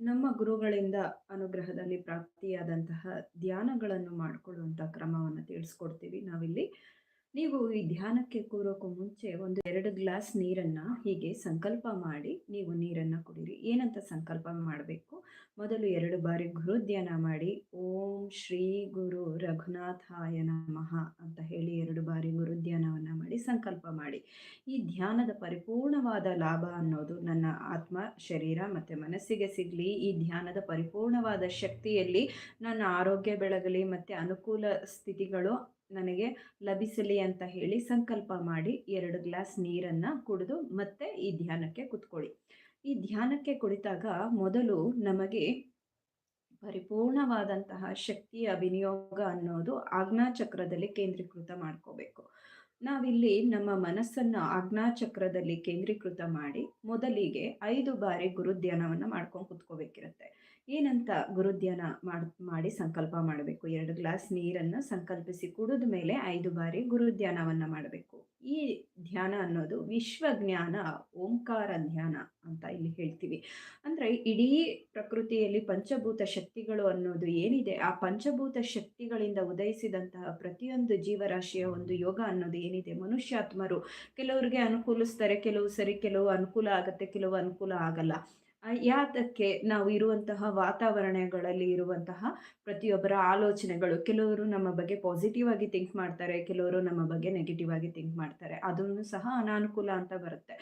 ನಮ್ಮ ಗುರುಗಳಿಂದ ಅನುಗ್ರಹದಲ್ಲಿ ಪ್ರಾಪ್ತಿಯಾದಂತಹ ಧ್ಯಾನಗಳನ್ನು ಮಾಡಿಕೊಳ್ಳುವಂಥ ಕ್ರಮವನ್ನು ತಿಳಿಸ್ಕೊಡ್ತೀವಿ ನಾವಿಲ್ಲಿ. ನೀವು ಈ ಧ್ಯಾನಕ್ಕೆ ಕೂರೋಕ್ಕೂ ಮುಂಚೆ ಒಂದು ಎರಡು ಗ್ಲಾಸ್ ನೀರನ್ನ ಹೀಗೆ ಸಂಕಲ್ಪ ಮಾಡಿ ನೀವು ನೀರನ್ನ ಕುಡೀರಿ. ಏನಂತ ಸಂಕಲ್ಪ ಮಾಡಬೇಕು? ಮೊದಲು ಎರಡು ಬಾರಿ ಗುರು ಧ್ಯಾನ ಮಾಡಿ. ಓಂ ಶ್ರೀ ಗುರು ರಘುನಾಥಾಯ ನಮಃ ಅಂತ ಹೇಳಿ ಎರಡು ಬಾರಿ ಗುರು ಧ್ಯಾನವನ್ನ ಮಾಡಿ ಸಂಕಲ್ಪ ಮಾಡಿ. ಈ ಧ್ಯಾನದ ಪರಿಪೂರ್ಣವಾದ ಲಾಭ ಅನ್ನೋದು ನನ್ನ ಆತ್ಮ, ಶರೀರ ಮತ್ತೆ ಮನಸ್ಸಿಗೆ ಸಿಗಲಿ. ಈ ಧ್ಯಾನದ ಪರಿಪೂರ್ಣವಾದ ಶಕ್ತಿಯಲ್ಲಿ ನನ್ನ ಆರೋಗ್ಯ ಬೆಳಗಲಿ ಮತ್ತೆ ಅನುಕೂಲ ಸ್ಥಿತಿಗಳು ನನಗೆ ಲಭಿಸಲಿ ಅಂತ ಹೇಳಿ ಸಂಕಲ್ಪ ಮಾಡಿ ಎರಡು ಗ್ಲಾಸ್ ನೀರನ್ನು ಕುಡಿದು ಮತ್ತೆ ಈ ಧ್ಯಾನಕ್ಕೆ ಕುತ್ಕೊಳ್ಳಿ. ಈ ಧ್ಯಾನಕ್ಕೆ ಕುಳಿತಾಗ ಮೊದಲು ನಮಗೆ ಪರಿಪೂರ್ಣವಾದಂತಹ ಶಕ್ತಿಯ ವಿನಿಯೋಗ ಅನ್ನೋದು ಆಜ್ಞಾಚಕ್ರದಲ್ಲಿ ಕೇಂದ್ರೀಕೃತ ಮಾಡ್ಕೋಬೇಕು. ನಾವಿಲ್ಲಿ ನಮ್ಮ ಮನಸ್ಸನ್ನು ಆಜ್ಞಾಚಕ್ರದಲ್ಲಿ ಕೇಂದ್ರೀಕೃತ ಮಾಡಿ ಮೊದಲಿಗೆ ಐದು ಬಾರಿ ಗುರುಧ್ಯಾನವನ್ನು ಮಾಡ್ಕೊಂಡು ಕುತ್ಕೋಬೇಕಿರುತ್ತೆ. ಏನಂತ ಗುರುಧ್ಯಾನ ಮಾಡಿ ಮಾಡಿ ಸಂಕಲ್ಪ ಮಾಡಬೇಕು? ಎರಡು ಗ್ಲಾಸ್ ನೀರನ್ನು ಸಂಕಲ್ಪಿಸಿ ಕುಡಿದ ಮೇಲೆ ಐದು ಬಾರಿ ಗುರುಧ್ಯಾನವನ್ನು ಮಾಡಬೇಕು. ಈ ಧ್ಯಾನ ಅನ್ನೋದು ವಿಶ್ವ ಜ್ಞಾನ ಓಂಕಾರ ಧ್ಯಾನ ಅಂತ ಇಲ್ಲಿ ಹೇಳ್ತೀವಿ. ಅಂದರೆ ಇಡೀ ಪ್ರಕೃತಿಯಲ್ಲಿ ಪಂಚಭೂತ ಶಕ್ತಿಗಳು ಅನ್ನೋದು ಏನಿದೆ, ಆ ಪಂಚಭೂತ ಶಕ್ತಿಗಳಿಂದ ಉದಯಿಸಿದಂತಹ ಪ್ರತಿಯೊಂದು ಜೀವರಾಶಿಯ ಒಂದು ಯೋಗ ಅನ್ನೋದು ಏನಿದೆ? ಮನುಷ್ಯಾತ್ಮರು ಕೆಲವರಿಗೆ ಅನುಕೂಲಿಸ್ತಾರೆ, ಕೆಲವು ಸರಿ ಕೆಲವು ಅನುಕೂಲ ಆಗುತ್ತೆ, ಕೆಲವು ಅನುಕೂಲ ಆಗಲ್ಲ. ಯಾತಕ್ಕೆ ನಾವು ಇರುವಂತಹ ವಾತಾವರಣಗಳಲ್ಲಿ ಇರುವಂತಹ ಪ್ರತಿಯೊಬ್ಬರ ಆಲೋಚನೆಗಳು. ಕೆಲವರು ನಮ್ಮ ಬಗ್ಗೆ ಪಾಸಿಟಿವ್ ಆಗಿ ಥಿಂಕ್ ಮಾಡ್ತಾರೆ, ಕೆಲವರು ನಮ್ಮ ಬಗ್ಗೆ ನೆಗೆಟಿವ್ ಆಗಿ ಥಿಂಕ್ ಮಾಡ್ತಾರೆ. ಅದನ್ನು ಸಹ ಅನಾನುಕೂಲ ಅಂತ ಬರುತ್ತೆ.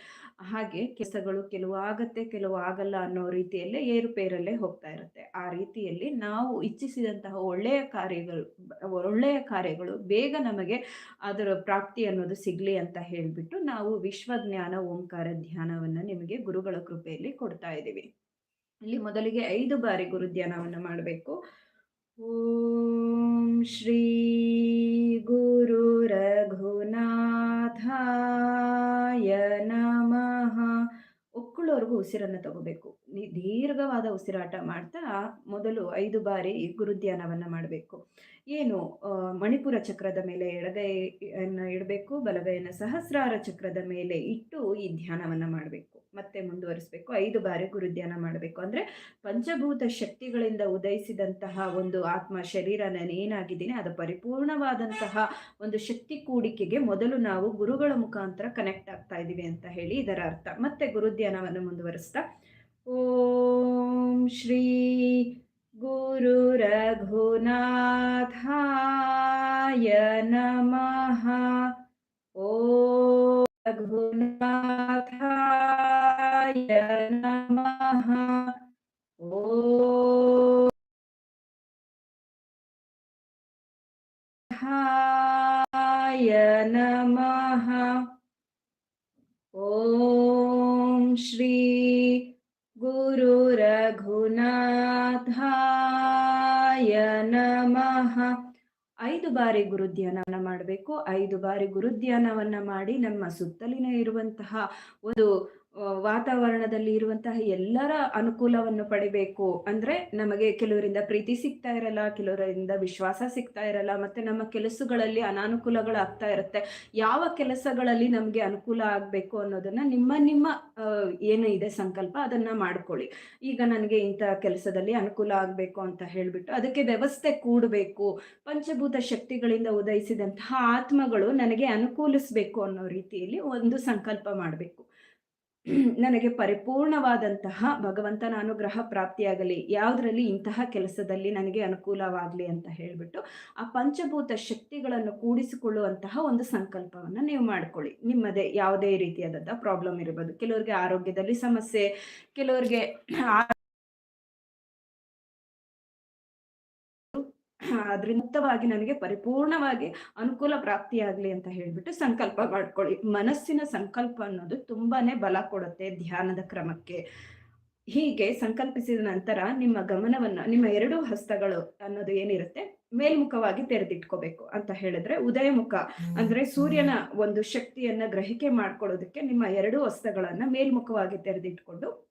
ಹಾಗೆ ಕೆಲಸಗಳು ಕೆಲವು ಆಗತ್ತೆ, ಕೆಲವು ಆಗಲ್ಲ ಅನ್ನೋ ರೀತಿಯಲ್ಲೇ ಏರುಪೇರಲ್ಲೇ ಹೋಗ್ತಾ ಇರುತ್ತೆ. ಆ ರೀತಿಯಲ್ಲಿ ನಾವು ಇಚ್ಛಿಸಿದಂತಹ ಒಳ್ಳೆಯ ಕಾರ್ಯಗಳು ಒಳ್ಳೆಯ ಕಾರ್ಯಗಳು ಬೇಗ ನಮಗೆ ಅದರ ಪ್ರಾಪ್ತಿ ಅನ್ನೋದು ಸಿಗಲಿ ಅಂತ ಹೇಳಿಬಿಟ್ಟು ನಾವು ವಿಶ್ವಜ್ಞಾನ ಓಂಕಾರ ಧ್ಯಾನವನ್ನು ನಿಮಗೆ ಗುರುಗಳ ಕೃಪೆಯಲ್ಲಿ ಕೊಡ್ತಾ ಇದ್ದೀವಿ. ಇದ್ದೀವಿ ಇಲ್ಲಿ ಮೊದಲಿಗೆ ಐದು ಬಾರಿ ಗುರುಧ್ಯಾನವನ್ನು ಮಾಡಬೇಕು. ಓಂ ಶ್ರೀ ಗುರು ರಘುನಾಥಾಯ ನಮಃ. ಒಕ್ಕಳೋರ್ಗು ಉಸಿರನ್ನು ತಗೋಬೇಕು. ದೀರ್ಘವಾದ ಉಸಿರಾಟ ಮಾಡ್ತಾ ಮೊದಲು ಐದು ಬಾರಿ ಗುರುಧ್ಯಾನವನ್ನು ಮಾಡಬೇಕು. ಏನು ಮಣಿಪುರ ಚಕ್ರದ ಮೇಲೆ ಎಡಗೈಯನ್ನು ಇಡಬೇಕು, ಬಲಗೈಯನ್ನು ಸಹಸ್ರಾರ ಚಕ್ರದ ಮೇಲೆ ಇಟ್ಟು ಈ ಧ್ಯಾನವನ್ನು ಮಾಡಬೇಕು. ಮತ್ತೆ ಮುಂದುವರಿಸಬೇಕು. ಐದು ಬಾರಿ ಗುರುಧ್ಯಾನ ಮಾಡಬೇಕು. ಅಂದರೆ ಪಂಚಭೂತ ಶಕ್ತಿಗಳಿಂದ ಉದಯಿಸಿದಂತಹ ಒಂದು ಆತ್ಮ ಶರೀರ ನಾನು ಏನಾಗಿದ್ದೀನಿ, ಅದು ಪರಿಪೂರ್ಣವಾದಂತಹ ಒಂದು ಶಕ್ತಿ ಕೂಡಿಕೆಗೆ ಮೊದಲು ನಾವು ಗುರುಗಳ ಮುಖಾಂತರ ಕನೆಕ್ಟ್ ಆಗ್ತಾ ಇದ್ದೀವಿ ಅಂತ ಹೇಳಿ ಇದರ ಅರ್ಥ. ಮತ್ತೆ ಗುರುಧ್ಯಾನವನ್ನು ಮುಂದುವರಿಸ್ತಾ. ಓಂ ಶ್ರೀ ಗುರು ರಘುನಾಥಾಯ ನಮಃ. ಓ रघुनाथाय नमः। ओ हाय नमः। ॐ श्री गुरुरघुनाथाय नमः। ಐದು ಬಾರಿ ಗುರುಧ್ಯಾನವನ್ನ ಮಾಡಬೇಕು. ಐದು ಬಾರಿ ಗುರುಧ್ಯಾನವನ್ನ ಮಾಡಿ ನಮ್ಮ ಸುತ್ತಲಿನ ಇರುವಂತಹ ಒಂದು ವಾತಾವರಣದಲ್ಲಿ ಇರುವಂತಹ ಎಲ್ಲರ ಅನುಕೂಲವನ್ನು ಪಡಿಬೇಕು ಅಂದ್ರೆ ನಮಗೆ ಕೆಲವರಿಂದ ಪ್ರೀತಿ ಸಿಗ್ತಾ ಇರಲ್ಲ, ಕೆಲವರಿಂದ ವಿಶ್ವಾಸ ಸಿಗ್ತಾ ಇರಲ್ಲ, ಮತ್ತೆ ನಮ್ಮ ಕೆಲಸಗಳಲ್ಲಿ ಅನಾನುಕೂಲಗಳು ಆಗ್ತಾ ಇರುತ್ತೆ. ಯಾವ ಕೆಲಸಗಳಲ್ಲಿ ನಮಗೆ ಅನುಕೂಲ ಆಗಬೇಕು ಅನ್ನೋದನ್ನ ನಿಮ್ಮ ನಿಮ್ಮ ಏನು ಇದೆ ಸಂಕಲ್ಪ ಅದನ್ನ ಮಾಡ್ಕೊಳ್ಳಿ. ಈಗ ನನಗೆ ಇಂಥ ಕೆಲಸದಲ್ಲಿ ಅನುಕೂಲ ಆಗಬೇಕು ಅಂತ ಹೇಳ್ಬಿಟ್ಟು ಅದಕ್ಕೆ ವ್ಯವಸ್ಥೆ ಕೂಡಬೇಕು. ಪಂಚಭೂತ ಶಕ್ತಿಗಳಿಂದ ಉದಯಿಸಿದಂತಹ ಆತ್ಮಗಳು ನನಗೆ ಅನುಕೂಲಿಸ್ಬೇಕು ಅನ್ನೋ ರೀತಿಯಲ್ಲಿ ಒಂದು ಸಂಕಲ್ಪ ಮಾಡಬೇಕು. ನನಗೆ ಪರಿಪೂರ್ಣವಾದಂತಹ ಭಗವಂತನ ಅನುಗ್ರಹ ಪ್ರಾಪ್ತಿಯಾಗಲಿ, ಯಾವುದರಲ್ಲಿ ಇಂತಹ ಕೆಲಸದಲ್ಲಿ ನನಗೆ ಅನುಕೂಲವಾಗಲಿ ಅಂತ ಹೇಳಿಬಿಟ್ಟು ಆ ಪಂಚಭೂತ ಶಕ್ತಿಗಳನ್ನು ಕೂಡಿಸಿಕೊಳ್ಳುವಂತಹ ಒಂದು ಸಂಕಲ್ಪವನ್ನು ನೀವು ಮಾಡ್ಕೊಳ್ಳಿ. ನಿಮ್ಮದೇ ಯಾವುದೇ ರೀತಿಯಾದಂತಹ ಪ್ರಾಬ್ಲಮ್ ಇರಬಹುದು ಕೆಲವರಿಗೆ ಆರೋಗ್ಯದಲ್ಲಿ ಸಮಸ್ಯೆ, ಕೆಲವರಿಗೆ ಮುಕ್ತವಾಗಿ ನನಗೆ ಪರಿಪೂರ್ಣವಾಗಿ ಅನುಕೂಲ ಪ್ರಾಪ್ತಿಯಾಗಲಿ ಅಂತ ಹೇಳ್ಬಿಟ್ಟು ಸಂಕಲ್ಪ ಮಾಡ್ಕೊಳ್ಳಿ. ಮನಸ್ಸಿನ ಸಂಕಲ್ಪ ಅನ್ನೋದು ತುಂಬಾನೇ ಬಲ ಕೊಡುತ್ತೆ ಧ್ಯಾನದ ಕ್ರಮಕ್ಕೆ. ಹೀಗೆ ಸಂಕಲ್ಪಿಸಿದ ನಂತರ ನಿಮ್ಮ ಗಮನವನ್ನ ನಿಮ್ಮ ಎರಡು ಹಸ್ತಗಳು ಅನ್ನೋದು ಏನಿರುತ್ತೆ? ಮೇಲ್ಮುಖವಾಗಿ ತೆರೆದಿಟ್ಕೋಬೇಕು ಅಂತ ಹೇಳಿದ್ರೆ ಉದಯಮುಖ ಅಂದ್ರೆ ಸೂರ್ಯನ ಒಂದು ಶಕ್ತಿಯನ್ನ ಗ್ರಹಿಕೆ ಮಾಡ್ಕೊಳ್ಳೋದಕ್ಕೆ ನಿಮ್ಮ ಎರಡು ಹಸ್ತಗಳನ್ನ ಮೇಲ್ಮುಖವಾಗಿ ತೆರೆದಿಟ್ಕೊಂಡು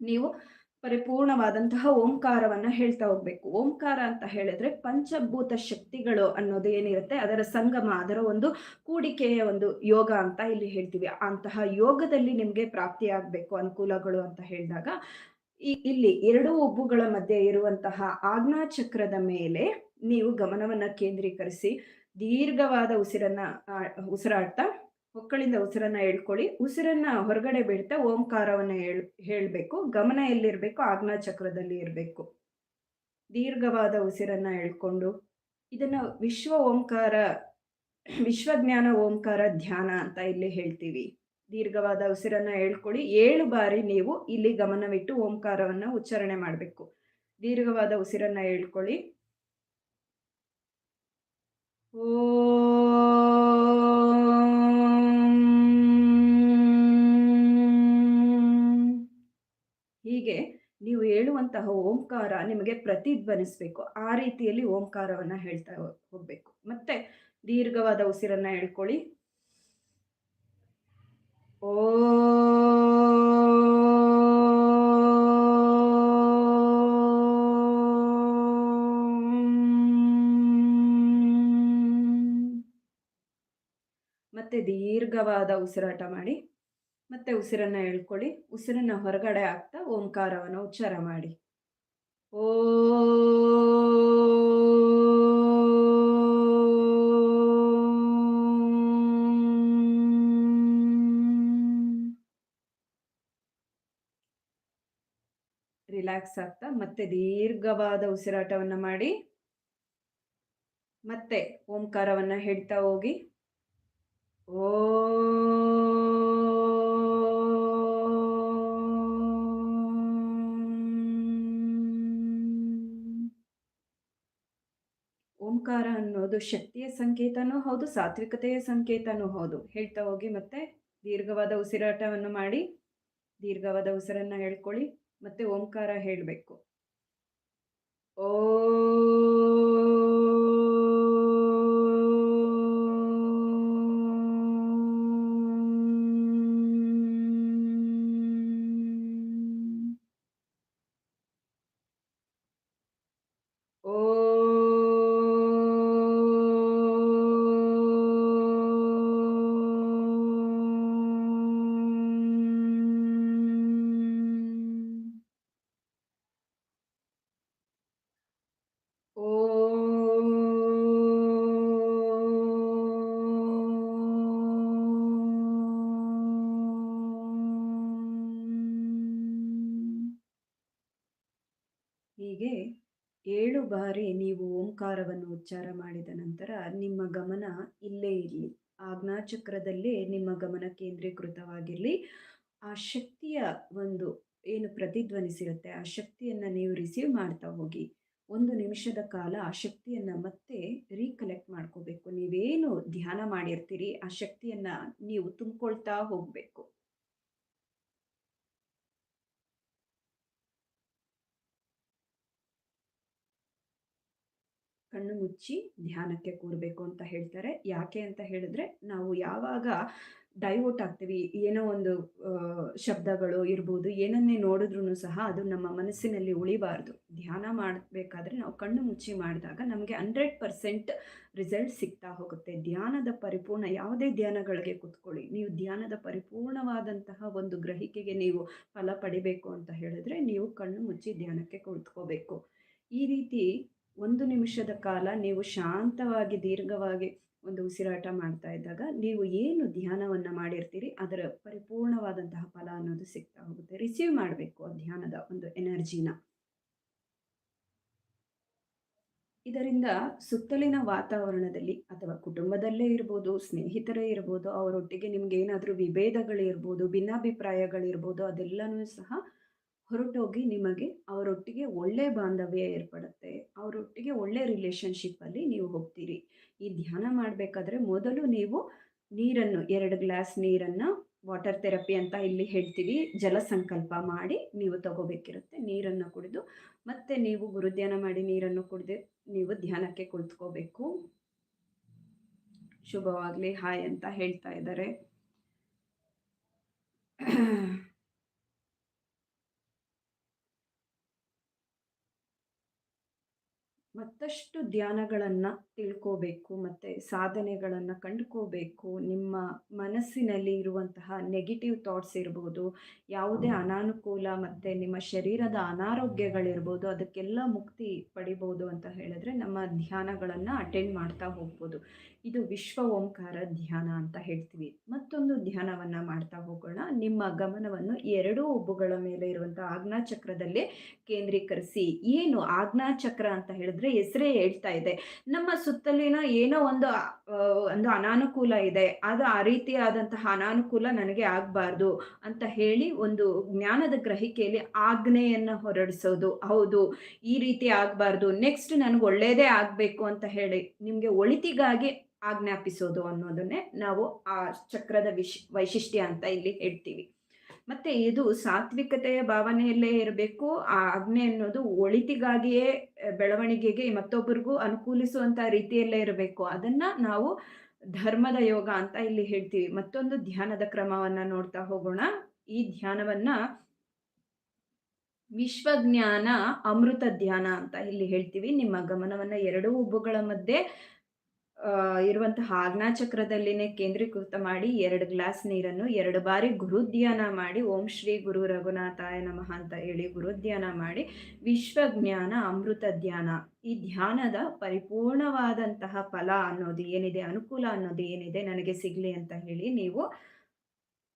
ನೀವು ಪರಿಪೂರ್ಣವಾದಂತಹ ಓಂಕಾರವನ್ನ ಹೇಳ್ತಾ ಹೋಗ್ಬೇಕು. ಓಂಕಾರ ಅಂತ ಹೇಳಿದ್ರೆ ಪಂಚಭೂತ ಶಕ್ತಿಗಳು ಅನ್ನೋದು ಏನಿರುತ್ತೆ? ಅದರ ಸಂಗಮ, ಅದರ ಒಂದು ಕೂಡಿಕೆಯ ಒಂದು ಯೋಗ ಅಂತ ಇಲ್ಲಿ ಹೇಳ್ತೀವಿ. ಅಂತಹ ಯೋಗದಲ್ಲಿ ನಿಮ್ಗೆ ಪ್ರಾಪ್ತಿ ಆಗ್ಬೇಕು ಅನುಕೂಲಗಳು ಅಂತ ಹೇಳಿದಾಗ ಇಲ್ಲಿ ಎರಡು ಒಬ್ಬುಗಳ ಮಧ್ಯೆ ಇರುವಂತಹ ಆಜ್ಞಾ ಚಕ್ರದ ಮೇಲೆ ನೀವು ಗಮನವನ್ನ ಕೇಂದ್ರೀಕರಿಸಿ, ದೀರ್ಘವಾದ ಉಸಿರನ್ನ ಉಸಿರಾಡ್ತಾ ಹೊಕ್ಕಳಿಂದ ಉಸಿರನ್ನ ಹೇಳ್ಕೊಳ್ಳಿ. ಉಸಿರನ್ನ ಹೊರಗಡೆ ಬಿಡ್ತಾ ಓಂಕಾರವನ್ನ ಹೇಳ್, ಹೇಳ್ಬೇಕು. ಗಮನ ಎಲ್ಲಿರ್ಬೇಕು? ಆಜ್ಞಾ ಚಕ್ರದಲ್ಲಿ ಇರಬೇಕು. ದೀರ್ಘವಾದ ಉಸಿರನ್ನ ಹೇಳ್ಕೊಂಡು ಇದನ್ನ ವಿಶ್ವ ಓಂಕಾರ, ವಿಶ್ವಜ್ಞಾನ ಓಂಕಾರ ಧ್ಯಾನ ಅಂತ ಇಲ್ಲಿ ಹೇಳ್ತೀವಿ. ದೀರ್ಘವಾದ ಉಸಿರನ್ನ ಹೇಳ್ಕೊಳ್ಳಿ. ಏಳು ಬಾರಿ ನೀವು ಇಲ್ಲಿ ಗಮನವಿಟ್ಟು ಓಂಕಾರವನ್ನ ಉಚ್ಚಾರಣೆ ಮಾಡಬೇಕು. ದೀರ್ಘವಾದ ಉಸಿರನ್ನ ಹೇಳ್ಕೊಳ್ಳಿ. ಓ ಹೀಗೆ ನೀವು ಹೇಳುವಂತಹ ಓಂಕಾರ ನಿಮಗೆ ಪ್ರತಿಧ್ವನಿಸ್ಬೇಕು. ಆ ರೀತಿಯಲ್ಲಿ ಓಂಕಾರವನ್ನ ಹೇಳ್ತಾ ಹೋಗ್ಬೇಕು. ಮತ್ತೆ ದೀರ್ಘವಾದ ಉಸಿರನ್ನ ಹೇಳ್ಕೊಳ್ಳಿ. ಓ ಮತ್ತೆ ದೀರ್ಘವಾದ ಉಸಿರಾಟ ಮಾಡಿ. ಮತ್ತೆ ಉಸಿರನ್ನ ಎಳ್ಕೊಳ್ಳಿ, ಉಸಿರನ್ನ ಹೊರಗಡೆ ಹಾಕ್ತಾ ಓಂಕಾರವನ್ನು ಉಚ್ಚಾರ ಮಾಡಿ. ಓ. ರಿಲ್ಯಾಕ್ಸ್ ಆಗ್ತಾ ಮತ್ತೆ ದೀರ್ಘವಾದ ಉಸಿರಾಟವನ್ನ ಮಾಡಿ. ಮತ್ತೆ ಓಂಕಾರವನ್ನ ಹೇಳ್ತಾ ಹೋಗಿ. ಓ. ಓಂಕಾರ ಅನ್ನೋದು ಶಕ್ತಿಯ ಸಂಕೇತನೂ ಹೌದು, ಸಾತ್ವಿಕತೆಯ ಸಂಕೇತನೂ ಹೌದು. ಹೇಳ್ತಾ ಹೋಗಿ ಮತ್ತೆ ದೀರ್ಘವಾದ ಉಸಿರಾಟವನ್ನು ಮಾಡಿ, ದೀರ್ಘವಾದ ಉಸಿರನ್ನ ಹೇಳ್ಕೊಳ್ಳಿ, ಮತ್ತೆ ಓಂಕಾರ ಹೇಳಬೇಕು. ಓ ಹೀಗೆ ಏಳು ಬಾರಿ ನೀವು ಓಂಕಾರವನ್ನು ಉಚ್ಚಾರ ಮಾಡಿದ ನಂತರ ನಿಮ್ಮ ಗಮನ ಇಲ್ಲೇ ಇರಲಿ. ಆಜ್ಞಾಚಕ್ರದಲ್ಲೇ ನಿಮ್ಮ ಗಮನ ಕೇಂದ್ರೀಕೃತವಾಗಿರಲಿ. ಆ ಶಕ್ತಿಯ ಒಂದು ಏನು ಪ್ರತಿಧ್ವನಿಸಿರುತ್ತೆ, ಆ ಶಕ್ತಿಯನ್ನು ನೀವು ರಿಸೀವ್ ಮಾಡ್ತಾ ಹೋಗಿ. ಒಂದು ನಿಮಿಷದ ಕಾಲ ಆ ಶಕ್ತಿಯನ್ನು ಮತ್ತೆ ರೀಕಲೆಕ್ಟ್ ಮಾಡ್ಕೋಬೇಕು. ನೀವೇನು ಧ್ಯಾನ ಮಾಡಿರ್ತೀರಿ, ಆ ಶಕ್ತಿಯನ್ನು ನೀವು ತುಂಬಿಕೊಳ್ತಾ ಹೋಗಬೇಕು. ಕಣ್ಣು ಮುಚ್ಚಿ ಧ್ಯಾನಕ್ಕೆ ಕೂರಬೇಕು ಅಂತ ಹೇಳ್ತಾರೆ. ಯಾಕೆ ಅಂತ ಹೇಳಿದ್ರೆ ನಾವು ಯಾವಾಗ ಡೈವರ್ಟ್ ಆಗ್ತೀವಿ, ಏನೋ ಒಂದು ಶಬ್ದಗಳು ಇರ್ಬೋದು, ಏನನ್ನೇ ನೋಡಿದ್ರು ಸಹ ಅದು ನಮ್ಮ ಮನಸ್ಸಿನಲ್ಲಿ ಉಳಿಬಾರ್ದು. ಧ್ಯಾನ ಮಾಡಬೇಕಾದ್ರೆ ನಾವು ಕಣ್ಣು ಮುಚ್ಚಿ ಮಾಡಿದಾಗ ನಮಗೆ ಹಂಡ್ರೆಡ್ ಪರ್ಸೆಂಟ್ ರಿಸಲ್ಟ್ ಸಿಗ್ತಾ ಹೋಗುತ್ತೆ. ಧ್ಯಾನದ ಪರಿಪೂರ್ಣ, ಯಾವುದೇ ಧ್ಯಾನಗಳಿಗೆ ಕೂತ್ಕೊಳ್ಳಿ. ನೀವು ಧ್ಯಾನದ ಪರಿಪೂರ್ಣವಾದಂತಹ ಒಂದು ಗ್ರಹಿಕೆಗೆ ನೀವು ಫಲ ಪಡಿಬೇಕು ಅಂತ ಹೇಳಿದ್ರೆ ನೀವು ಕಣ್ಣು ಮುಚ್ಚಿ ಧ್ಯಾನಕ್ಕೆ ಕುಳಿತುಕೋಬೇಕು ಈ ರೀತಿ ಒಂದು ನಿಮಿಷದ ಕಾಲ ನೀವು ಶಾಂತವಾಗಿ, ದೀರ್ಘವಾಗಿ ಒಂದು ಉಸಿರಾಟ ಮಾಡ್ತಾ ಇದ್ದಾಗ ನೀವು ಏನು ಧ್ಯಾನವನ್ನು ಮಾಡಿರ್ತೀರಿ, ಅದರ ಪರಿಪೂರ್ಣವಾದಂತಹ ಫಲ ಅನ್ನೋದು ಸಿಗ್ತಾ ಹೋಗುತ್ತೆ. ರಿಸೀವ್ ಮಾಡಬೇಕು ಆ ಧ್ಯಾನದ ಒಂದು ಎನರ್ಜಿನ ಇದರಿಂದ ಸುತ್ತಲಿನ ವಾತಾವರಣದಲ್ಲಿ ಅಥವಾ ಕುಟುಂಬದಲ್ಲೇ ಇರ್ಬೋದು, ಸ್ನೇಹಿತರೇ ಇರ್ಬೋದು, ಅವರೊಟ್ಟಿಗೆ ನಿಮ್ಗೆ ಏನಾದರೂ ವಿಭೇದಗಳಿರ್ಬೋದು, ಭಿನ್ನಾಭಿಪ್ರಾಯಗಳಿರ್ಬೋದು, ಅದೆಲ್ಲನೂ ಸಹ ಹೊರಟೋಗಿ ನಿಮಗೆ ಅವರೊಟ್ಟಿಗೆ ಒಳ್ಳೆ ಬಾಂಧವ್ಯ ಏರ್ಪಡುತ್ತೆ, ಅವರೊಟ್ಟಿಗೆ ಒಳ್ಳೆ ರಿಲೇಶನ್ಶಿಪ್ಪಲ್ಲಿ ನೀವು ಹೋಗ್ತೀರಿ. ಈ ಧ್ಯಾನ ಮಾಡಬೇಕಾದ್ರೆ ಮೊದಲು ನೀವು ನೀರನ್ನು, ಎರಡು ಗ್ಲಾಸ್ ನೀರನ್ನು ವಾಟರ್ ಥೆರಪಿ ಅಂತ ಇಲ್ಲಿ ಹೇಳ್ತೀವಿ. ಜಲ ಸಂಕಲ್ಪ ಮಾಡಿ ನೀವು ತಗೋಬೇಕಿರುತ್ತೆ ನೀರನ್ನು ಕುಡಿದು. ಮತ್ತೆ ನೀವು ಗುರುಧ್ಯಾನ ಮಾಡಿ ನೀರನ್ನು ಕುಡಿದು ನೀವು ಧ್ಯಾನಕ್ಕೆ ಕುಳಿತುಕೋಬೇಕು. ಶುಭವಾಗಲಿ. ಹಾಯ್ ಅಂತ ಹೇಳ್ತಾ ಇದ್ದಾರೆ. ಮತ್ತಷ್ಟು ಧ್ಯಾನಗಳನ್ನು ತಿಳ್ಕೋಬೇಕು ಮತ್ತು ಸಾಧನೆಗಳನ್ನು ಕಂಡುಕೋಬೇಕು. ನಿಮ್ಮ ಮನಸ್ಸಿನಲ್ಲಿ ಇರುವಂತಹ ನೆಗೆಟಿವ್ ಥಾಟ್ಸ್ ಇರ್ಬೋದು ಯಾವುದೇ ಅನಾನುಕೂಲ ಮತ್ತು ನಿಮ್ಮ ಶರೀರದ ಅನಾರೋಗ್ಯಗಳಿರ್ಬೋದು ಅದಕ್ಕೆಲ್ಲ ಮುಕ್ತಿ ಪಡಿಬೋದು ಅಂತ ಹೇಳಿದ್ರೆ ನಮ್ಮ ಧ್ಯಾನಗಳನ್ನು ಅಟೆಂಡ್ ಮಾಡ್ತಾ ಹೋಗ್ಬೋದು. ಇದು ವಿಶ್ವ ಓಂಕಾರ ಧ್ಯಾನ ಅಂತ ಹೇಳ್ತೀವಿ. ಮತ್ತೊಂದು ಧ್ಯಾನವನ್ನು ಮಾಡ್ತಾ ಹೋಗೋಣ. ನಿಮ್ಮ ಗಮನವನ್ನು ಎರಡೂ ಉಬ್ಬುಗಳ ಮೇಲೆ ಇರುವಂಥ ಆಜ್ಞಾಚಕ್ರದಲ್ಲಿ ಕೇಂದ್ರೀಕರಿಸಿ. ಏನು ಆಜ್ಞಾಚಕ್ರ ಅಂತ ಹೇಳಿದ್ರೆ ಹೆಸರೇ ಹೇಳ್ತಾ ಇದೆ. ನಮ್ಮ ಸುತ್ತಲಿನ ಏನೋ ಒಂದು ಒಂದು ಅನಾನುಕೂಲ ಇದೆ. ಅದು ಆ ರೀತಿಯಾದಂತಹ ಅನಾನುಕೂಲ ನನಗೆ ಆಗಬಾರ್ದು ಅಂತ ಹೇಳಿ ಒಂದು ಜ್ಞಾನದ ಗ್ರಹಿಕೆಯಲ್ಲಿ ಆಜ್ಞೆಯನ್ನು ಹೊರಡಿಸೋದು. ಹೌದು, ಈ ರೀತಿ ಆಗಬಾರ್ದು. ನೆಕ್ಸ್ಟ್ ನನಗೆ ಒಳ್ಳೆಯದೇ ಆಗಬೇಕು ಅಂತ ಹೇಳಿ. ನಿಮಗೆ ಒಳಿತಿಗಾಗಿ ಆಜ್ಞಾಪಿಸೋದು ಅನ್ನೋದನ್ನೇ ನಾವು ಆ ಚಕ್ರದ ವಿಶ್, ವೈಶಿಷ್ಟ್ಯ ಅಂತ ಇಲ್ಲಿ ಹೇಳ್ತೀವಿ. ಮತ್ತೆ ಇದು ಸಾತ್ವಿಕತೆಯ ಭಾವನೆಯಲ್ಲೇ ಇರಬೇಕು, ಆ ಆಜ್ಞೆ ಅನ್ನೋದು ಒಳಿತಿಗಾಗಿಯೇ ಬೆಳವಣಿಗೆಗೆ ಮತ್ತೊಬ್ಬರಿಗೂ ಅನುಕೂಲಿಸುವಂತ ರೀತಿಯಲ್ಲೇ ಇರಬೇಕು. ಅದನ್ನ ನಾವು ಧರ್ಮದ ಯೋಗ ಅಂತ ಇಲ್ಲಿ ಹೇಳ್ತೀವಿ. ಮತ್ತೊಂದು ಧ್ಯಾನದ ಕ್ರಮವನ್ನ ನೋಡ್ತಾ ಹೋಗೋಣ. ಈ ಧ್ಯಾನವನ್ನ ವಿಶ್ವಜ್ಞಾನ ಅಮೃತ ಧ್ಯಾನ ಅಂತ ಇಲ್ಲಿ ಹೇಳ್ತೀವಿ. ನಿಮ್ಮ ಗಮನವನ್ನ ಎರಡೂ ಉಬ್ಬುಗಳ ಮಧ್ಯೆ ಇರುವಂತಹ ಆಜ್ಞಾಚಕ್ರದಲ್ಲಿನೇ ಕೇಂದ್ರೀಕೃತ ಮಾಡಿ ಎರಡು ಗ್ಲಾಸ್ ನೀರನ್ನು ಎರಡು ಬಾರಿ ಗುರುಧ್ಯಾನ ಮಾಡಿ, ಓಂ ಶ್ರೀ ಗುರು ರಘುನಾಥಾಯ ನಮಃ ಅಂತ ಹೇಳಿ ಗುರುಧ್ಯಾನ ಮಾಡಿ, ವಿಶ್ವಜ್ಞಾನ ಅಮೃತ ಧ್ಯಾನ. ಈ ಧ್ಯಾನದ ಪರಿಪೂರ್ಣವಾದಂತಹ ಫಲ ಅನ್ನೋದು ಏನಿದೆ, ಅನುಕೂಲ ಅನ್ನೋದು ಏನಿದೆ ನನಗೆ ಸಿಗಲಿ ಅಂತ ಹೇಳಿ ನೀವು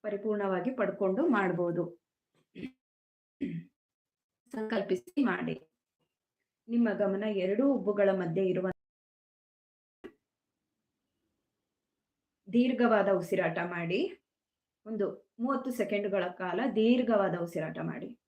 ಪರಿಪೂರ್ಣವಾಗಿ ಪಡ್ಕೊಂಡು ಮಾಡ್ಬೋದು. ಸಂಕಲ್ಪಿಸಿ ಮಾಡಿ. ನಿಮ್ಮ ಗಮನ ಎರಡೂ ಉಬ್ಬುಗಳ ಮಧ್ಯೆ ಇರುವ ದೀರ್ಘವಾದ ಉಸಿರಾಟ ಮಾಡಿ. ಒಂದು ಮೂವತ್ತು ಸೆಕೆಂಡ್ಗಳ ಕಾಲ ದೀರ್ಘವಾದ ಉಸಿರಾಟ ಮಾಡಿ.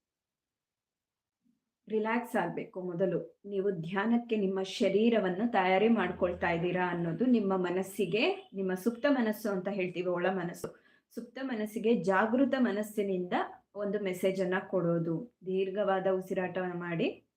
ರಿಲ್ಯಾಕ್ಸ್ ಆಗಬೇಕು ಮೊದಲು. ನೀವು ಧ್ಯಾನಕ್ಕೆ ನಿಮ್ಮ ಶರೀರವನ್ನು ತಯಾರಿ ಮಾಡ್ಕೊಳ್ತಾ ಇದ್ದೀರಾ ಅನ್ನೋದು ನಿಮ್ಮ ಮನಸ್ಸಿಗೆ, ನಿಮ್ಮ ಸುಪ್ತ ಮನಸ್ಸು ಅಂತ ಹೇಳ್ತೀವಿ, ಒಳ ಮನಸ್ಸು. ಸುಪ್ತ ಮನಸ್ಸಿಗೆ ಜಾಗೃತ ಮನಸ್ಸಿನಿಂದ ಒಂದು ಮೆಸೇಜನ್ನು ಕೊಡೋದು. ದೀರ್ಘವಾದ ಉಸಿರಾಟವನ್ನು ಮಾಡಿ.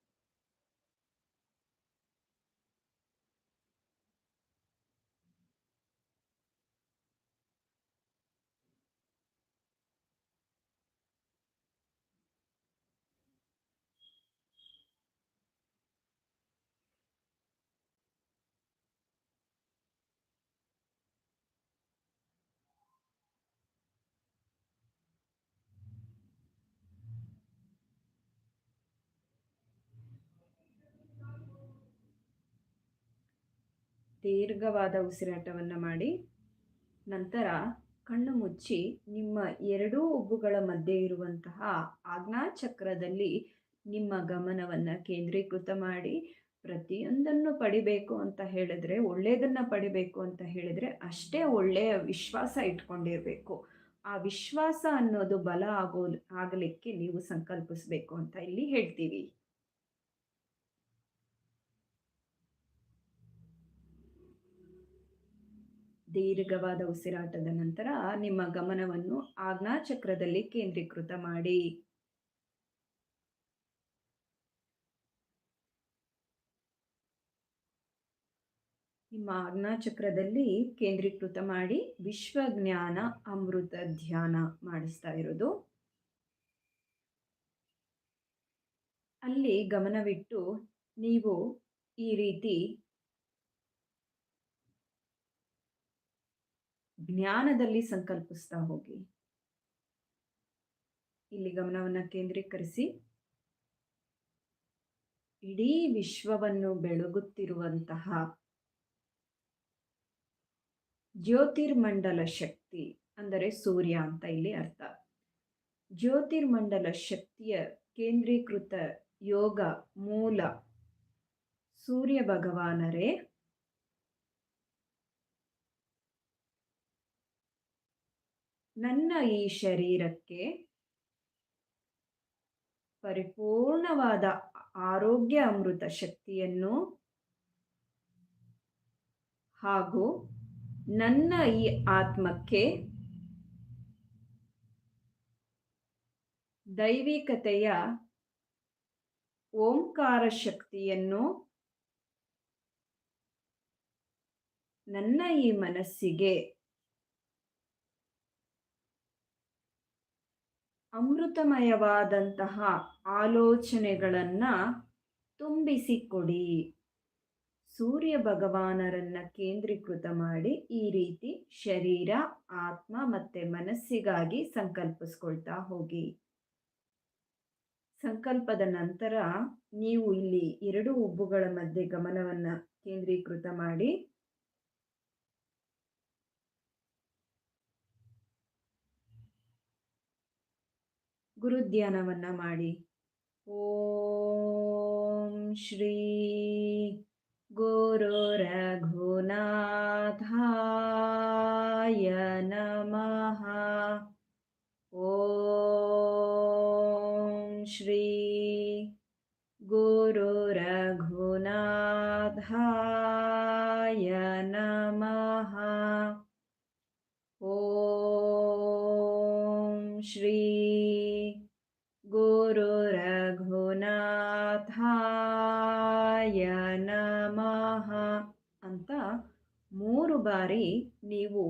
ದೀರ್ಘವಾದ ಉಸಿರಾಟವನ್ನು ಮಾಡಿ, ನಂತರ ಕಣ್ಣು ಮುಚ್ಚಿ ನಿಮ್ಮ ಎರಡೂ ಉಬ್ಬುಗಳ ಮಧ್ಯೆ ಇರುವಂತಹ ಆಜ್ಞಾಚಕ್ರದಲ್ಲಿ ನಿಮ್ಮ ಗಮನವನ್ನು ಕೇಂದ್ರೀಕೃತ ಮಾಡಿ, ಪ್ರತಿಯೊಂದನ್ನು ಪಡಿಬೇಕು ಅಂತ ಹೇಳಿದ್ರೆ ಒಳ್ಳೆಯದನ್ನು ಪಡಿಬೇಕು ಅಂತ ಹೇಳಿದ್ರೆ ಅಷ್ಟೇ ಒಳ್ಳೆಯ ವಿಶ್ವಾಸ ಇಟ್ಕೊಂಡಿರಬೇಕು. ಆ ವಿಶ್ವಾಸ ಅನ್ನೋದು ಬಲ ಆಗೋ, ಆಗಲಿಕ್ಕೆ ನೀವು ಸಂಕಲ್ಪಿಸಬೇಕು ಅಂತ ಇಲ್ಲಿ ಹೇಳ್ತೀವಿ. ದೀರ್ಘವಾದ ಉಸಿರಾಟದ ನಂತರ ನಿಮ್ಮ ಗಮನವನ್ನು ಆಜ್ಞಾಚಕ್ರದಲ್ಲಿ ಕೇಂದ್ರೀಕೃತ ಮಾಡಿ. ನಿಮ್ಮ ಆಜ್ಞಾಚಕ್ರದಲ್ಲಿ ಕೇಂದ್ರೀಕೃತ ಮಾಡಿ ವಿಶ್ವಜ್ಞಾನ ಅಮೃತ ಧ್ಯಾನ ಮಾಡಿಸ್ತಾ ಇರೋದು. ಅಲ್ಲಿ ಗಮನವಿಟ್ಟು ನೀವು ಈ ರೀತಿ ಜ್ಞಾನದಲ್ಲಿ ಸಂಕಲ್ಪಿಸ್ತಾ ಹೋಗಿ. ಇಲ್ಲಿ ಗಮನವನ್ನು ಕೇಂದ್ರೀಕರಿಸಿ. ಇಡೀ ವಿಶ್ವವನ್ನು ಬೆಳಗುತ್ತಿರುವಂತಹ ಜ್ಯೋತಿರ್ಮಂಡಲ ಶಕ್ತಿ ಅಂದರೆ ಸೂರ್ಯ ಅಂತ ಇಲ್ಲಿ ಅರ್ಥ. ಜ್ಯೋತಿರ್ಮಂಡಲ ಶಕ್ತಿಯ ಕೇಂದ್ರೀಕೃತ ಯೋಗ ಮೂಲ ಸೂರ್ಯ ಭಗವಾನರೇ ನನ್ನ ಈ ಶರೀರಕ್ಕೆ ಪರಿಪೂರ್ಣವಾದ ಆರೋಗ್ಯ ಅಮೃತ ಶಕ್ತಿಯನ್ನು ಹಾಗೂ ನನ್ನ ಈ ಆತ್ಮಕ್ಕೆ ದೈವಿಕತೆಯ ಓಂಕಾರ ಶಕ್ತಿಯನ್ನು ನನ್ನ ಈ ಮನಸ್ಸಿಗೆ ಅಮೃತಮಯವಾದಂತಹ ಆಲೋಚನೆಗಳನ್ನು ತುಂಬಿಸಿಕೊಡಿ. ಸೂರ್ಯ ಭಗವಾನರನ್ನ ಕೇಂದ್ರೀಕೃತ ಮಾಡಿ ಈ ರೀತಿ ಶರೀರ, ಆತ್ಮ ಮತ್ತೆ ಮನಸ್ಸಿಗಾಗಿ ಸಂಕಲ್ಪಿಸ್ಕೊಳ್ತಾ ಹೋಗಿ. ಸಂಕಲ್ಪದ ನಂತರ ನೀವು ಇಲ್ಲಿ ಎರಡು ಉಬ್ಬುಗಳ ಮಧ್ಯೆ ಗಮನವನ್ನ ಕೇಂದ್ರೀಕೃತ ಮಾಡಿ. ಗುರುಧ್ಯಾನವನ್ನ ಮಾಡಿ. ಓಂ ಶ್ರೀ ರಘುನಾಥಾಯ ರಘುನಾಥಾಯ ನಮಃ ಅಂತ ಮೂರು ಬಾರಿ ನೀವು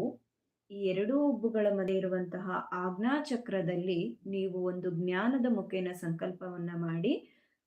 ಈ ಎರಡೂ ಉಬ್ಬುಗಳ ಮಧ್ಯೆ ಇರುವಂತಹ ಆಜ್ಞಾಚಕ್ರದಲ್ಲಿ ನೀವು ಒಂದು ಜ್ಞಾನದ ಮುಖೇನ ಸಂಕಲ್ಪವನ್ನು ಮಾಡಿ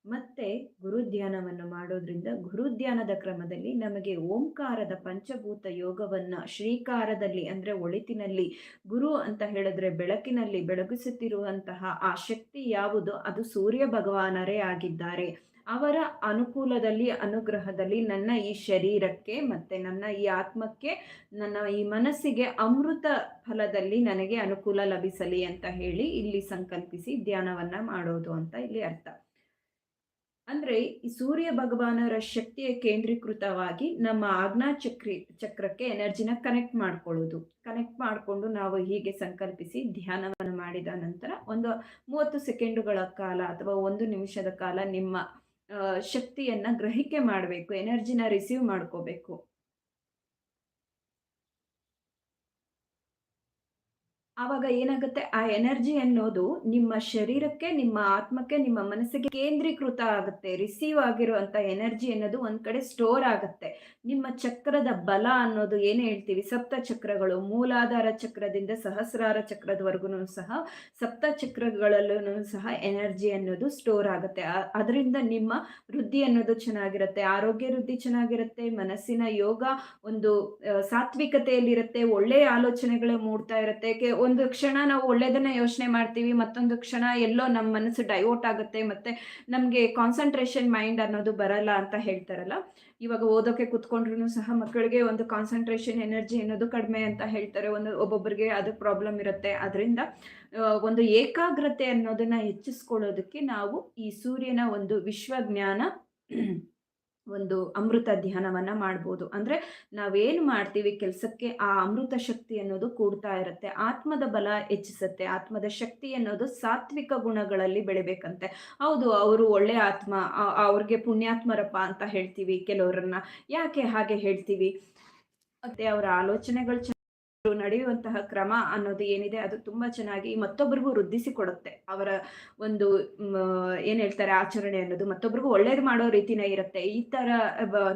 ಮತ್ತೆ ಗುರುಧ್ಯಾನವನ್ನು ಮಾಡೋದ್ರಿಂದ ಗುರುಧ್ಯಾನದ ಕ್ರಮದಲ್ಲಿ ನಮಗೆ ಓಂಕಾರದ ಪಂಚಭೂತ ಯೋಗವನ್ನು ಶ್ರೀಕಾರದಲ್ಲಿ ಅಂದರೆ ಒಳಿತಿನಲ್ಲಿ ಗುರು ಅಂತ ಹೇಳಿದ್ರೆ ಬೆಳಕಿನಲ್ಲಿ ಬೆಳಗಿಸುತ್ತಿರುವಂತಹ ಆ ಶಕ್ತಿ ಯಾವುದು? ಅದು ಸೂರ್ಯ ಭಗವಾನರೇ ಆಗಿದ್ದಾರೆ. ಅವರ ಅನುಕೂಲದಲ್ಲಿ, ಅನುಗ್ರಹದಲ್ಲಿ ನನ್ನ ಈ ಶರೀರಕ್ಕೆ ಮತ್ತು ನನ್ನ ಈ ಆತ್ಮಕ್ಕೆ, ನನ್ನ ಈ ಮನಸ್ಸಿಗೆ ಅಮೃತ ಫಲದಲ್ಲಿ ನನಗೆ ಅನುಕೂಲ ಲಭಿಸಲಿ ಅಂತ ಹೇಳಿ ಇಲ್ಲಿ ಸಂಕಲ್ಪಿಸಿ ಧ್ಯಾನವನ್ನು ಮಾಡೋದು ಅಂತ ಇಲ್ಲಿ ಅರ್ಥ. ಅಂದರೆ ಈ ಸೂರ್ಯ ಭಗವಾನರ ಶಕ್ತಿಯ ಕೇಂದ್ರೀಕೃತವಾಗಿ ನಮ್ಮ ಆಜ್ಞಾ ಚಕ್ರಿ, ಚಕ್ರಕ್ಕೆ ಎನರ್ಜಿನ ಕನೆಕ್ಟ್ ಮಾಡ್ಕೊಳ್ಳೋದು. ಕನೆಕ್ಟ್ ಮಾಡಿಕೊಂಡು ನಾವು ಹೀಗೆ ಸಂಕಲ್ಪಿಸಿ ಧ್ಯಾನವನ್ನು ಮಾಡಿದ ನಂತರ ಒಂದು ಮೂವತ್ತು ಸೆಕೆಂಡುಗಳ ಕಾಲ ಅಥವಾ ಒಂದು ನಿಮಿಷದ ಕಾಲ ನಿಮ್ಮ ಶಕ್ತಿಯನ್ನು ಗ್ರಹಿಕೆ ಮಾಡಬೇಕು ಎನರ್ಜಿನ ರಿಸೀವ್ ಮಾಡ್ಕೋಬೇಕು. ಆವಾಗ ಏನಾಗುತ್ತೆ? ಆ ಎನರ್ಜಿ ಅನ್ನೋದು ನಿಮ್ಮ ಶರೀರಕ್ಕೆ, ನಿಮ್ಮ ಆತ್ಮಕ್ಕೆ, ನಿಮ್ಮ ಮನಸ್ಸಿಗೆ ಕೇಂದ್ರೀಕೃತ ಆಗುತ್ತೆ. ರಿಸೀವ್ ಆಗಿರುವಂತ ಎನರ್ಜಿ ಅನ್ನೋದು ಒಂದ್ ಕಡೆ ಸ್ಟೋರ್ ಆಗುತ್ತೆ. ನಿಮ್ಮ ಚಕ್ರದ ಬಲ ಅನ್ನೋದು ಏನು ಹೇಳ್ತೀವಿ? ಸಪ್ತ ಚಕ್ರಗಳು, ಮೂಲಾಧಾರ ಚಕ್ರದಿಂದ ಸಹಸ್ರಾರ ಚಕ್ರದವರೆಗೂ ಸಹ ಸಪ್ತ ಚಕ್ರಗಳಲ್ಲೂ ಸಹ ಎನರ್ಜಿ ಅನ್ನೋದು ಸ್ಟೋರ್ ಆಗುತ್ತೆ. ಅದರಿಂದ ನಿಮ್ಮ ವೃದ್ಧಿ ಅನ್ನೋದು ಚೆನ್ನಾಗಿರುತ್ತೆ, ಆರೋಗ್ಯ ವೃದ್ಧಿ ಚೆನ್ನಾಗಿರುತ್ತೆ, ಮನಸ್ಸಿನ ಯೋಗ ಒಂದು ಸಾತ್ವಿಕತೆಯಲ್ಲಿರುತ್ತೆ, ಒಳ್ಳೆಯ ಆಲೋಚನೆಗಳು ಮೂಡ್ತಾ ಇರುತ್ತೆ ಒಂದು ಕ್ಷಣ ನಾವು ಒಳ್ಳೇದನ್ನ ಯೋಚನೆ ಮಾಡ್ತೀವಿ, ಮತ್ತೊಂದು ಕ್ಷಣ ಎಲ್ಲೋ ನಮ್ಮ ಮನಸ್ಸು ಡೈವರ್ಟ್ ಆಗುತ್ತೆ, ಮತ್ತೆ ನಮಗೆ ಕಾನ್ಸಂಟ್ರೇಷನ್ ಮೈಂಡ್ ಅನ್ನೋದು ಬರಲ್ಲ ಅಂತ ಹೇಳ್ತಾರಲ್ಲ. ಇವಾಗ ಓದೋಕೆ ಕುತ್ಕೊಂಡ್ರು ಸಹ ಮಕ್ಕಳಿಗೆ ಒಂದು ಕಾನ್ಸಂಟ್ರೇಷನ್ ಎನರ್ಜಿ ಅನ್ನೋದು ಕಡಿಮೆ ಅಂತ ಹೇಳ್ತಾರೆ. ಒಂದು ಒಬ್ಬೊಬ್ಬರಿಗೆ ಅದು ಪ್ರಾಬ್ಲಮ್ ಇರುತ್ತೆ. ಅದರಿಂದ ಒಂದು ಏಕಾಗ್ರತೆ ಅನ್ನೋದನ್ನ ಹೆಚ್ಚಿಸ್ಕೊಳ್ಳೋದಕ್ಕೆ ನಾವು ಈ ಸೂರ್ಯನ ಒಂದು ವಿಶ್ವಜ್ಞಾನ ಒಂದು ಅಮೃತ ಧ್ಯಾನವನ್ನ ಮಾಡ್ಬೋದು. ಅಂದ್ರೆ ನಾವೇನು ಮಾಡ್ತೀವಿ ಕೆಲಸಕ್ಕೆ ಆ ಅಮೃತ ಶಕ್ತಿ ಅನ್ನೋದು ಕೂಡ್ತಾ ಇರುತ್ತೆ. ಆತ್ಮದ ಬಲ ಹೆಚ್ಚಿಸುತ್ತೆ. ಆತ್ಮದ ಶಕ್ತಿ ಅನ್ನೋದು ಸಾತ್ವಿಕ ಗುಣಗಳಲ್ಲಿ ಬೆಳಿಬೇಕಂತೆ. ಹೌದು, ಅವರು ಒಳ್ಳೆ ಆತ್ಮ ಅವ್ರಿಗೆ ಪುಣ್ಯಾತ್ಮರಪ್ಪ ಅಂತ ಹೇಳ್ತೀವಿ ಕೆಲವರನ್ನ. ಯಾಕೆ ಹಾಗೆ ಹೇಳ್ತೀವಿ? ಮತ್ತೆ ಅವರ ಆಲೋಚನೆಗಳು ನಡೆಯುವಂತಹ ಕ್ರಮ ಅನ್ನೋದು ಏನಿದೆ, ಅದು ತುಂಬಾ ಚೆನ್ನಾಗಿ ಮತ್ತೊಬ್ಬರಿಗೂ ವೃದ್ಧಿಸಿ ಕೊಡುತ್ತೆ ಅವರ ಒಂದು ಏನ್ ಹೇಳ್ತಾರೆ, ಆಚರಣೆ ಅನ್ನೋದು ಮತ್ತೊಬ್ಬರಿಗೂ ಒಳ್ಳೇದು ಮಾಡೋ ರೀತಿನೇ ಇರುತ್ತೆ. ಈ ತರ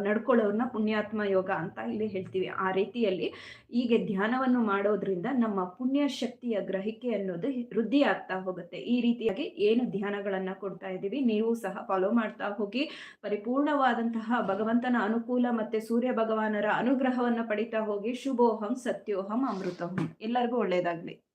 ನಡ್ಕೊಳ್ಳೋರ್ನ ಪುಣ್ಯಾತ್ಮ ಯೋಗ ಅಂತ ಇಲ್ಲಿ ಹೇಳ್ತೀವಿ. ಆ ರೀತಿಯಲ್ಲಿ ಹೀಗೆ ಧ್ಯಾನವನ್ನು ಮಾಡೋದ್ರಿಂದ ನಮ್ಮ ಪುಣ್ಯ ಶಕ್ತಿಯ ಗ್ರಹಿಕೆ ಅನ್ನೋದು ವೃದ್ಧಿ ಆಗ್ತಾ ಹೋಗುತ್ತೆ. ಈ ರೀತಿಯಾಗಿ ಏನು ಧ್ಯಾನಗಳನ್ನ ಕೊಡ್ತಾ ಇದ್ದೀವಿ, ನೀವು ಸಹ ಫಾಲೋ ಮಾಡ್ತಾ ಹೋಗಿ, ಪರಿಪೂರ್ಣವಾದಂತಹ ಭಗವಂತನ ಅನುಕೂಲ ಮತ್ತೆ ಸೂರ್ಯ ಭಗವಾನರ ಅನುಗ್ರಹವನ್ನು ಪಡಿತಾ ಹೋಗಿ. ಶುಭೋಹಂ ಸತ್ಯೋಹಂ ಅಮೃತೋಹಂ ಎಲ್ಲರಿಗೂ ಒಳ್ಳೇದಾಗ್ಲಿ.